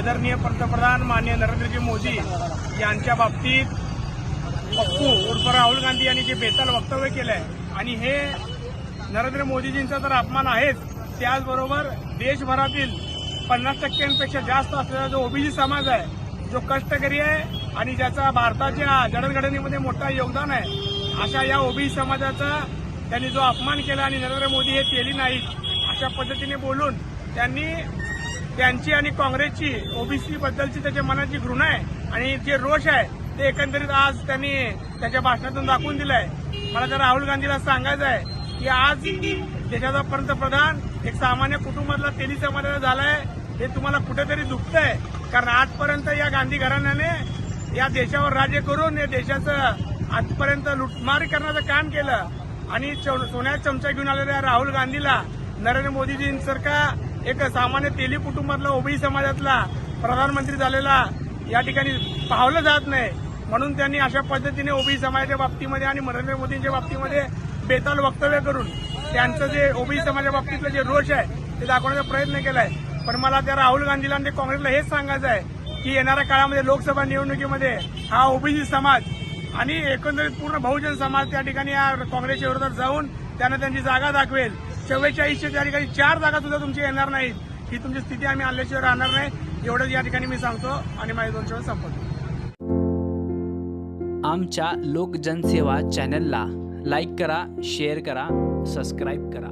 आदरणीय पंतप्रधान माननीय नरेंद्रजी मोदी यांच्या बाबतीत पप्पू उर्फ राहुल गांधी यांनी जे बेताल वक्तव्य केलंय आणि हे नरेंद्र मोदीजींचा तर अपमान आहेच त्याचबरोबर देशभरातील पन्नास टक्क्यांपेक्षा जास्त असलेला जो ओबीसी समाज आहे जो कष्टकरी आहे आणि ज्याचा भारताच्या जडणघडणीमध्ये मोठा योगदान आहे अशा या ओबीसी समाजाचा त्यांनी जो अपमान केला आणि नरेंद्र मोदी हे केली नाहीत अशा पद्धतीने बोलून त्यांनी त्यांची आणि काँग्रेसची ओबीसी बद्दलची त्याच्या मनाची घृणा आहे आणि जे रोष आहे ते एकंदरीत आज त्यांनी त्याच्या भाषणातून दाखवून दिलंय. मला तर राहुल गांधीला सांगायचं आहे की आज देशाचा पंतप्रधान एक सामान्य कुटुंबातला तेली समाजाचा झालाय. हे तुम्हाला कुठेतरी दुखतंय. कारण आजपर्यंत या गांधी घराण्याने या देशावर राज्य करून या देशाचं आजपर्यंत लुटमार करण्याचं काम केलं. आणि सोन्यात चमचा घेऊन आलेल्या राहुल गांधीला नरेंद्र मोदीजींसारखा एक सामान्य तेली कुटुंबातला ओबी समाजातला प्रधानमंत्री झालेला या ठिकाणी पावलं जात नाही. म्हणून त्यांनी अशा पद्धतीने ओबी समाजाच्या बाबतीमध्ये आणि नरेंद्र मोदींच्या बाबतीमध्ये बेताल वक्तव्य करून त्यांचं जे ओबी समाजाच्या बाबतीतलं जे रोष आहे ते दाखवण्याचा प्रयत्न केलाय. पण मला त्या राहुल गांधीला आणि ते काँग्रेसला हेच सांगायचं आहे की येणाऱ्या काळामध्ये लोकसभा निवडणुकीमध्ये हा ओबीसी समाज आणि एकंदरीत पूर्ण बहुजन समाज त्या ठिकाणी या काँग्रेसच्या विरोधात जाऊन त्यांना त्यांची जागा दाखवेल. चव्वेचाळीसच्या त्या ठिकाणी चार जागा सुद्धा तुमची येणार नाहीत. ही तुमची स्थिती आम्ही आल्याशिवाय राहणार नाही. एवढंच या ठिकाणी मी सांगतो आणि माझे दोन शब्द संपवतो. आमच्या लोकजनसेवा चॅनलला लाईक करा शेअर करा सबस्क्राईब करा.